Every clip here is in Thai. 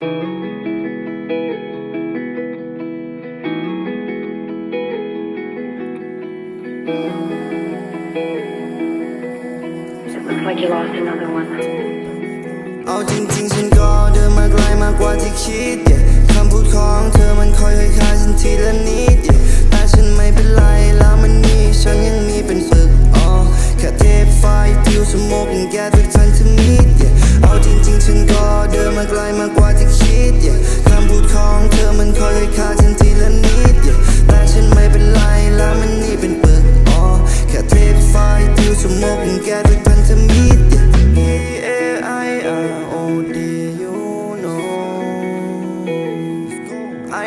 Looks like you lost another one. เอาจริงๆฉันก็เดินมาไกลมากกว่าที่คิด yeah คำพูดของเธอมันคอยค่อยฉันทีละนิด yeah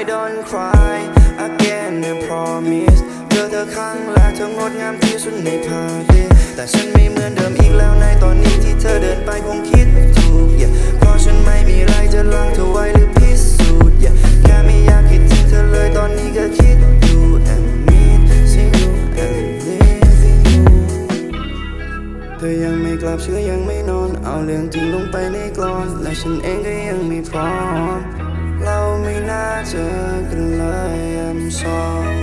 don't cry again I promise เจอเธอครั้งแรกเธองดงามที่สุดในพาริสแต่ฉันไม่เหมือนเดิมอีกแล้วในตอนนี้ที่เธอเดินไปคงคิดถูก yeah เพราะฉันไม่มีอะไรจะล้างเธอไว้หรือพิสูจน์ yeah แค่ไม่อยากคิดถึงเธอเลยตอนนี้ก็คิดอยู่ and missing you and leaving you เธอยังไม่กลับเชื่อยังไม่นอน เอาเรื่องจริงลงไปในกลอน และฉันเองก็ยังไม่พร้อม น่าเจอกันเลย I'm sorry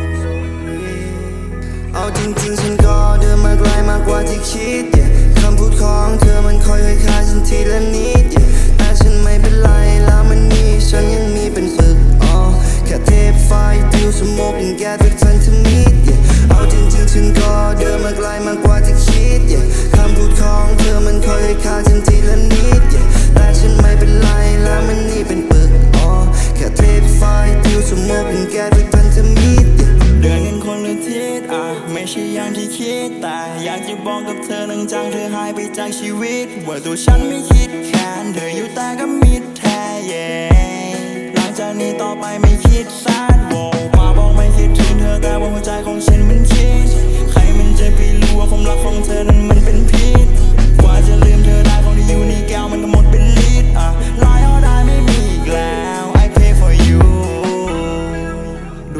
เอาจริงๆ ฉันก็เดินมาไกลมากกว่าที่คิด yeah คำพูดของเธอมันคอยค่อยฉันทีละนิด yeah แต่ฉันไม่เป็นไรแล้วมันนี่ฉันยังมีเป็นฝึกอ๋อแค่เทปไฟฟิวสโมกยังแก้ทุกทันทมิด yeah เอาจริงๆ ฉันก็เดินมาไกลมากกว่า ไม่ใช่อย่างที่คิดแต่อยากจะบอกกับเธอหลังจากเธอหายไปจากชีวิต ว่าตัวฉันไม่คิดแค้นเธออยู่แต่ก็มิดแท้ yeah หลังจากนี้ต่อไปไม่คิดแซด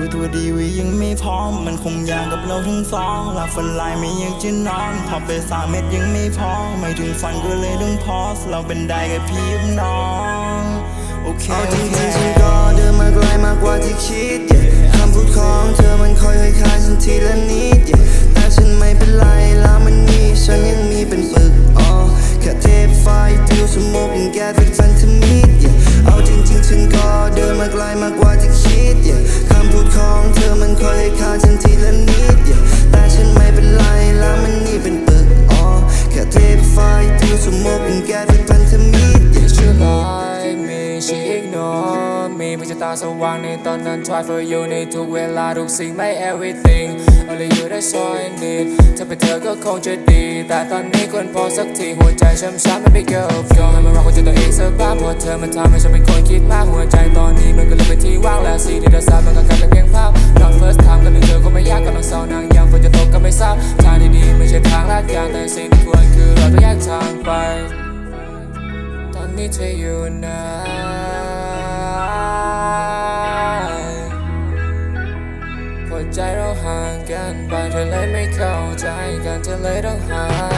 ดูตัวดีไว้ยังไม่พร้อม มันคงยากกับเราทั้งสองหลับฝันลายไม่อยากจะนอน พอไปสามเม็ดยังไม่พอ ไม่ถึงฝันก็เลยต้องพอส เราเป็นได้แค่พี่กับน้อง โอเคเอาโอจริงเคๆฉันก็เดินมาไกลมากกว่าที่คิด ฟิวสโมกยังแก้ทุกทันทมิด yeah She like me she ignore me ม่ใช่ตาสว่างในตอนนั้น try for you ในทุกเวลาทุกสิ่งไม่ everything only you that's all I need ถ้าเป็นเธอก็คงจะดี แต่ตอนนี้ควรพอสักทีหัวใจช้ำๆไม่ big girl ก็ให้มันรักคนจะตัวเองสักบ้างเพราะเธอมันทำให้ฉันเป็นคนคิดมากหัวใจตอนนี้มันก็เลยเป็นที่ว่างแล้วสิ่งที่เราสร้างมันก็กลายเป็นเพียงภาพ not first time กันเลยเธอก็ไม่ยากก็ต้องเศร้านางยังฝนจะตกก็ไม่เศร้าทางดีๆไม่ใช่ทางลาดยางแต่สิ่งที่ควรคือเราต้องแยกทาง ไปตอนนี้เธออยู่ไหนหัวใจเราห่างกันไปเธอเลยไม่เข้าใจกันเธอเลยต้องหา